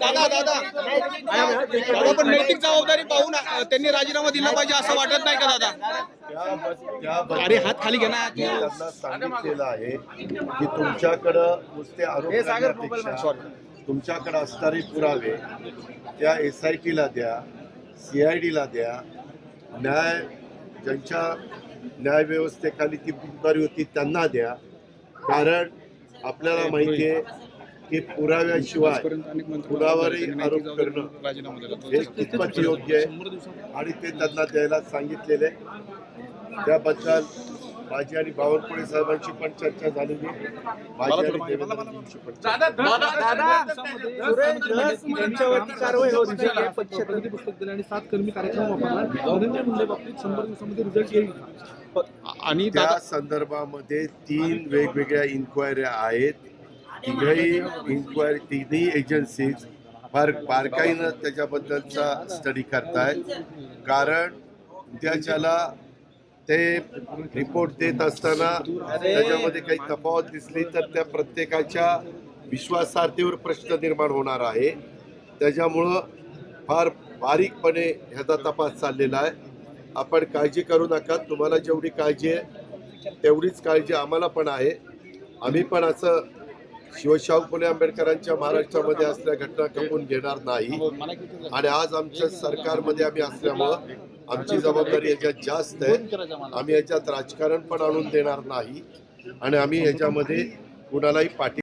दादा दादा. दादा पण नैतिक जबाबदारी पाहून अ, त्यांनी राजीनामा दिला पाहिजे असं वाटत नाही का दादा? अरे हात खाली घे ना. मी त्यांना सांगितलेलं आहे की तुमच्याकडं नुसते आरोप करण्यापेक्षा तुमच्याकडे असणारे पुरावे त्या एस आय टीला द्या सी आय डीला द्या. न्याय ज्यांच्या न्यायव्यवस्थेखाली ती पुकारी होती त्यांना द्या. कारण आपल्याला माहिती आहे की पुराव्याशिवाय कुणावरही आरोप करणं हे कितपत योग्य आहे आणि ते त्यांना द्यायला सांगितलेले त्याबद्दल माझी आणि बावनकुळे साहेबांची पण चर्चा झालेली माझी आणि देवेंद्रजींची पण त्या संदर्भामध्ये तीन वेगवेगळ्या इन्क्वायऱ्या आहेत तिघही इन्क्वायरी तिन्ही एजन्सीज फार बारकाईनं त्याच्याबद्दलचा स्टडी करतायत. कारण त्याच्याला ते रिपोर्ट देत असताना त्याच्यामध्ये काही तफावत दिसली तर त्या प्रत्येकाच्या विश्वासार्हतेवर प्रश्न निर्माण होणार आहे. त्याच्यामुळं फार बारीकपणे ह्याचा तपास चाललेला आहे. आपण काळजी करू नका. तुम्हाला जेवढी काळजी आहे तेवढीच काळजी आम्हाला पण आहे. आम्ही पण असं शिवशाहू फुले आंबेडकरांच्या महाराष्ट्रामध्ये असल्या घटना कपून घेणार नाही. आणि आज आमच्या सरकारमध्ये आम्ही असल्यामुळं आमची जबाबदारी याच्यात जास्त आहे. आम्ही याच्यात राजकारण पण आणून देणार नाही. आणि आम्ही याच्यामध्ये कुणालाही पाठी